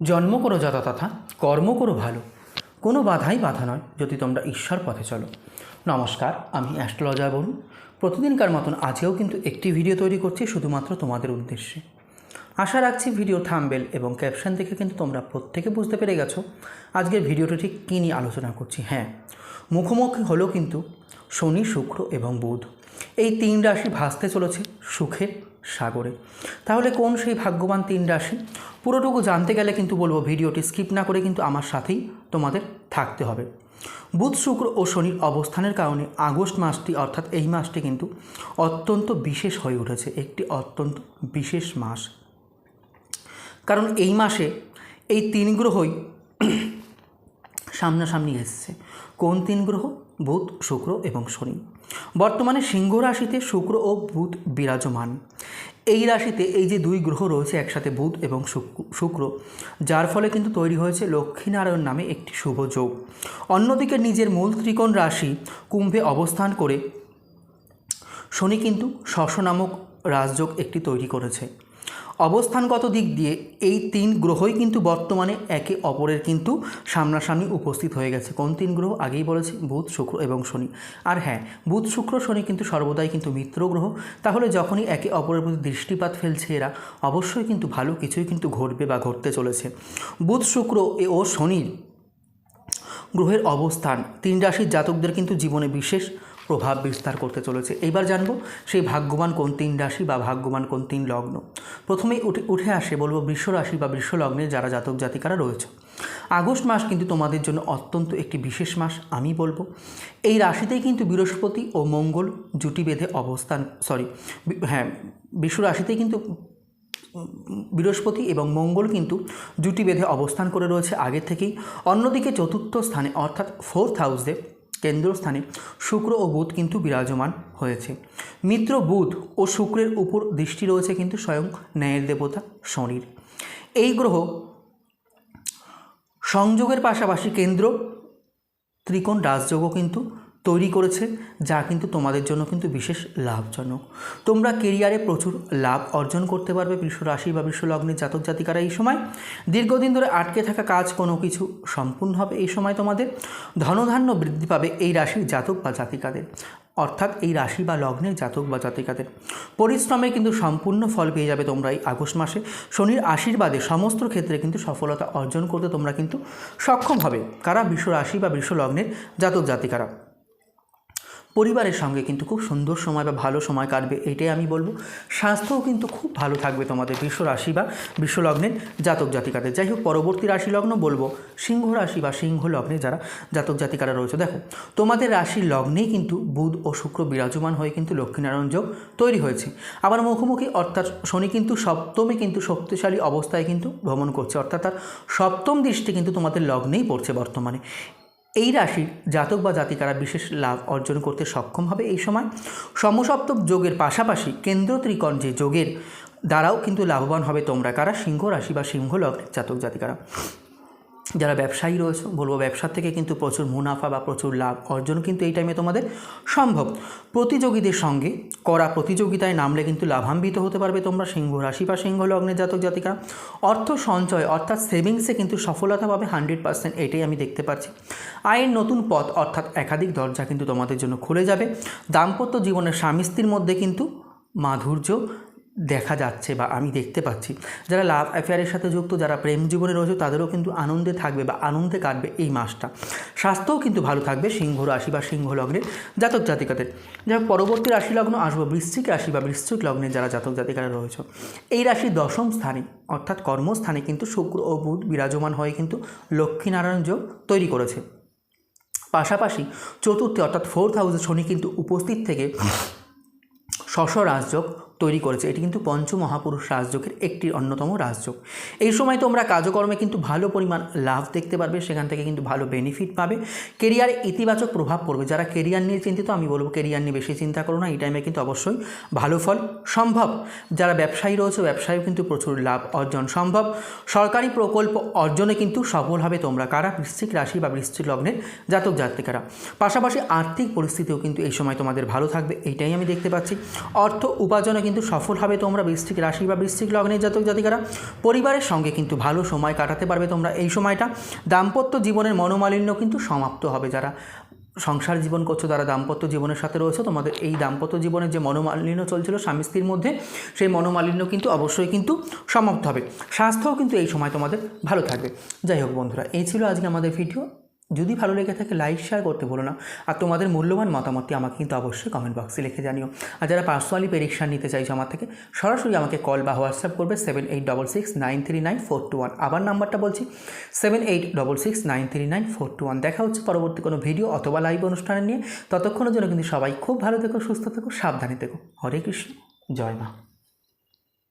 জন্ম করো যথা তথা, কর্ম করো ভালো। কোনো বাধাই বাধা নয় যদি তোমরা ঈশ্বর পথে চলো। নমস্কার, আমি অ্যাস্ট্রোলজার বলুন প্রতিদিনকার মতন আজকেও কিন্তু একটি ভিডিও তৈরি করছি শুধুমাত্র তোমাদের উদ্দেশ্যে। আশা রাখছি ভিডিও থামবেল এবং ক্যাপশন দেখে কিন্তু তোমরা প্রত্যেকে বুঝতে পেরে গেছো। আজকের ভিডিওটা ঠিক কী নিয়ে আলোচনা করছি? হ্যাঁ মুখোমুখি হলো কিন্তু শনি, শুক্র এবং বুধ। এই তিন রাশি ভাসতে চলেছে সুখের সাগরে। তাহলে কোন সেই ভাগ্যবান তিন রাশি? পুরোটুকু জানতে গেলে কিন্তু বলব ভিডিওটি স্কিপ না করে কিন্তু আমার সাথেই তোমাদের থাকতে হবে। বুধ, শুক্র ও শনির অবস্থানের কারণে আগস্ট মাসটি অর্থাৎ এই মাসটি কিন্তু অত্যন্ত বিশেষ হয়ে উঠেছে, একটি অত্যন্ত বিশেষ মাস। কারণ এই মাসে এই তিন গ্রহই সামনাসামনি এসছে। কোন তিন গ্রহ? বুধ, শুক্র এবং শনি। বর্তমানে সিংহ রাশিতে শুক্র ও বুধ বিরাজমান। এই রাশিতে এই যে দুই গ্রহ রয়েছে একসাথে বুধ এবং শুক্র যার ফলে কিন্তু তৈরি হয়েছে লক্ষ্মীনারায়ণ নামে একটি শুভ যোগ। অন্যদিকে নিজের মূল ত্রিকোণ রাশি কুম্ভে অবস্থান করে শনি কিন্তু শশ নামক রাজযোগ একটি তৈরি করেছে। অবস্থানগত দিক দিয়ে এই তিন গ্রহই কিন্তু বর্তমানে একে অপরের কিন্তু সামনাসামনি উপস্থিত হয়ে গেছে। কোন তিন গ্রহ? আগেই বলেছি, বুধ, শুক্র এবং শনি। আর হ্যাঁ বুধ, শুক্র, শনি কিন্তু সর্বদাই কিন্তু মিত্র গ্রহ। তাহলে যখনই একে অপরের প্রতি দৃষ্টিপাত ফেলছে এরা, অবশ্যই কিন্তু ভালো কিছুই কিন্তু ঘটবে বা ঘটতে চলেছে। বুধ, শুক্র ও শনির গ্রহের অবস্থান, তিন রাশির জাতকদের কিন্তু জীবনে বিশেষ প্রভাব বিস্তার করতে চলেছে। এইবার জানব সেই ভাগ্যবান কোন তিন রাশি বা ভাগ্যবান কোন তিন লগ্ন। প্রথমেই উঠে উঠে আসে বলব বৃষ রাশি বা বৃষ লগ্নে যারা জাতক জাতিকারা রয়েছে। আগস্ট মাস কিন্তু তোমাদের জন্য অত্যন্ত একটি বিশেষ মাস, আমি বলব। এই রাশিতেই কিন্তু বৃহস্পতি ও মঙ্গল জুটি বেঁধে অবস্থান সরি হ্যাঁ বিশ্ব রাশিতেই কিন্তু বৃহস্পতি এবং মঙ্গল কিন্তু জুটি বেঁধে অবস্থান করে রয়েছে আগের থেকেই। অন্যদিকে চতুর্থ স্থানে, অর্থাৎ ফোর্থ হাউসে কেন্দ্রস্থানে শুক্র ও বুধ কিন্তু বিরাজমান হয়েছে। মিত্র বুধ ও শুক্রের উপর দৃষ্টি রয়েছে কিন্তু স্বয়ং ন্যায়ের দেবতা শনির। এই গ্রহ সংযোগের পাশাপাশি কেন্দ্র, ত্রিকোণ রাজযোগও কিন্তু তৈরি করেছে, যা কিন্তু তোমাদের জন্য কিন্তু বিশেষ লাভজনক। তোমরা কেরিয়ারে প্রচুর লাভ অর্জন করতে পারবে বিশ্ব রাশি বা বৃষ লগ্নের জাতক জাতিকারা এই সময়। দীর্ঘদিন ধরে আটকে থাকা কাজ কোনো কিছু সম্পূর্ণ হবে এই সময় তোমাদের। ধনধান্য বৃদ্ধি পাবে এই রাশির জাতক বা জাতিকাদের। অর্থাৎ এই রাশি বা লগ্নের জাতক বা জাতিকাদের। পরিশ্রমে কিন্তু সম্পূর্ণ ফল পেয়ে যাবে তোমরা এই আগস্ট মাসে। শনির আশীর্বাদে সমস্ত ক্ষেত্রে কিন্তু সফলতা অর্জন করতে তোমরা কিন্তু সক্ষম হবে। কারা বিশ্ব রাশি বা বিশ্ব লগ্নের জাতক জাতিকারা? পরিবারের সঙ্গে কিন্তু খুব সুন্দর সময় বা ভালো সময় কাটবে, এটাই আমি বলব। স্বাস্থ্যও কিন্তু খুব ভালো থাকবে তোমাদের বিশ্ব রাশি বা বিশ্বলগ্নের জাতক জাতিকাদের। যাই হোক, পরবর্তী রাশি লগ্ন বলব, সিংহ রাশি বা সিংহ লগ্নে যারা জাতক জাতিকারা রয়েছে। দেখো, তোমাদের রাশির লগ্নেই কিন্তু বুধ ও শুক্র বিরাজমান হয়ে কিন্তু লক্ষ্মীনারায়ণ যোগ তৈরি হয়েছে। আবার মুখোমুখি, অর্থাৎ শনি কিন্তু সপ্তমে কিন্তু শক্তিশালী অবস্থায় কিন্তু ভ্রমণ করছে, অর্থাৎ তার সপ্তম দৃষ্টি কিন্তু তোমাদের লগ্নেই পড়ছে বর্তমানে। এই রাশির জাতক বা জাতিকারা বিশেষ লাভ অর্জন করতে সক্ষম হবে এই সময়। সমসপ্তম যোগের পাশাপাশি কেন্দ্র ত্রিকোণ যে যোগের দ্বারাও কিন্তু লাভবান হবে তোমরা, কারা? সিংহ রাশি বা সিংহ লগ্নের জাতক জাতিকারা। যারা ব্যবসায়ী রয়েছে, বলব ব্যবসা থেকে কিন্তু প্রচুর মুনাফা বা প্রচুর লাভ অর্জন কিন্তু এই টাইমে তোমাদের সম্ভব। প্রতিযোগীদের সঙ্গে করা প্রতিযোগিতায় নামলে কিন্তু লাভান্বিত হতে পারবে তোমরা সিংহ রাশি বা সিংহ লগ্নের জাতক জাতিকা। অর্থ সঞ্চয় অর্থাৎ সেভিংসে কিন্তু সফলতা পাবে হান্ড্রেড পার্সেন্ট এটাই আমি দেখতে পাচ্ছি। আয়ের নতুন পথ অর্থাৎ একাধিক দরজা কিন্তু তোমাদের জন্য খুলে যাবে। দাম্পত্য জীবনের স্বামী স্ত্রীর মধ্যে কিন্তু মাধুর্য দেখা যাচ্ছে বা আমি দেখতে পাচ্ছি। যারা লাভ অ্যাফেয়ারের সাথে যুক্ত, যারা প্রেম জীবনে রয়েছে, তাদেরও কিন্তু আনন্দে থাকবে বা আনন্দে কাটবে এই মাসটা। স্বাস্থ্যও কিন্তু ভালো থাকবে সিংহ রাশি বা সিংহ লগ্নের জাতক জাতিকাদের। যাই পরবর্তী রাশি লগ্ন আসব, বৃশ্চিক রাশি বা বৃশ্চিক লগ্নে যারা জাতক জাতিকারা রয়েছে। এই রাশি দশম স্থানে, অর্থাৎ কর্মস্থানে কিন্তু শুক্র ও বুধ বিরাজমান হয়ে কিন্তু লক্ষ্মীনারায়ণ যোগ তৈরি করেছে। পাশাপাশি চতুর্থে, অর্থাৎ ফোর্থ হাউসে শনি কিন্তু উপস্থিত থেকে শশ রাজযোগ তৈরি করেছে। এটি কিন্তু পঞ্চ মহাপুরুষ রাজযোগের একটি অন্যতম রাজযোগ। এই সময় তোমরা কাজকর্মে কিন্তু ভালো পরিমাণ লাভ দেখতে পারবে, সেখান থেকে কিন্তু ভালো বেনিফিট পাবে। কেরিয়ারে ইতিবাচক প্রভাব পড়বে। যারা কেরিয়ার নিয়ে চিন্তিত, আমি বলব কেরিয়ার নিয়ে বেশি চিন্তা করো না। এই টাইমে কিন্তু অবশ্যই ভালো ফল সম্ভব। যারা ব্যবসায়ী রয়েছে, ব্যবসায়ীও কিন্তু প্রচুর লাভ অর্জন সম্ভব। সরকারি প্রকল্প অর্জনে কিন্তু সফল হবে তোমরা, কারা? বৃশ্চিক রাশি বা বৃশ্চিক লগ্নের জাতক জাতিকারা। পাশাপাশি আর্থিক পরিস্থিতিও কিন্তু এই সময় তোমাদের ভালো থাকবে এইটাই আমি দেখতে পাচ্ছি। অর্থ উপার্জনে কিন্তু সফল হবে তোমরা বৃশ্চিক রাশি বা বৃশ্চিক লগ্নের জাতক জাতিকারা। পরিবারের সঙ্গে কিন্তু ভালো সময় কাটাতে পারবে তোমরা এই সময়টা। দাম্পত্য জীবনের মনোমালিন্য কিন্তু সমাপ্ত হবে যারা সংসার জীবন করছ তারা দাম্পত্য জীবনের সাথে রয়েছে, তোমাদের এই দাম্পত্য জীবনের যে মনোমালিন্য চলছিল স্বামী স্ত্রীর মধ্যে, সেই মনোমালিন্য কিন্তু অবশ্যই কিন্তু সমাপ্ত হবে। স্বাস্থ্যও কিন্তু এই সময় তোমাদের ভালো থাকবে। যাই হোক বন্ধুরা, এই ছিল আজকে আমাদের ভিডিও। যদি ভালো লেগে থাকে লাইক শেয়ার করতে ভুলো না। আর তোমাদের মূল্যবান মতামতটি আমাকে কিন্তু অবশ্যই কমেন্ট বক্সে লিখে জানিও। আর যারা পার্সোনালি প্রেডিকশান নিতে চাইছো আমার থেকে, সরাসরি আমাকে কল বা হোয়াটসঅ্যাপ করবে seven eight double six nine three nine four two one আবার নাম্বারটা বলছি seven eight double six nine three nine four two one দেখা হচ্ছে পরবর্তী কোনো ভিডিও অথবা লাইভ অনুষ্ঠানে নিয়ে। ততক্ষণের জন্য কিন্তু সবাই খুব ভালো থেকো, সুস্থ থেকো, সাবধানে থেকো। হরে কৃষ্ণ, জয় মা।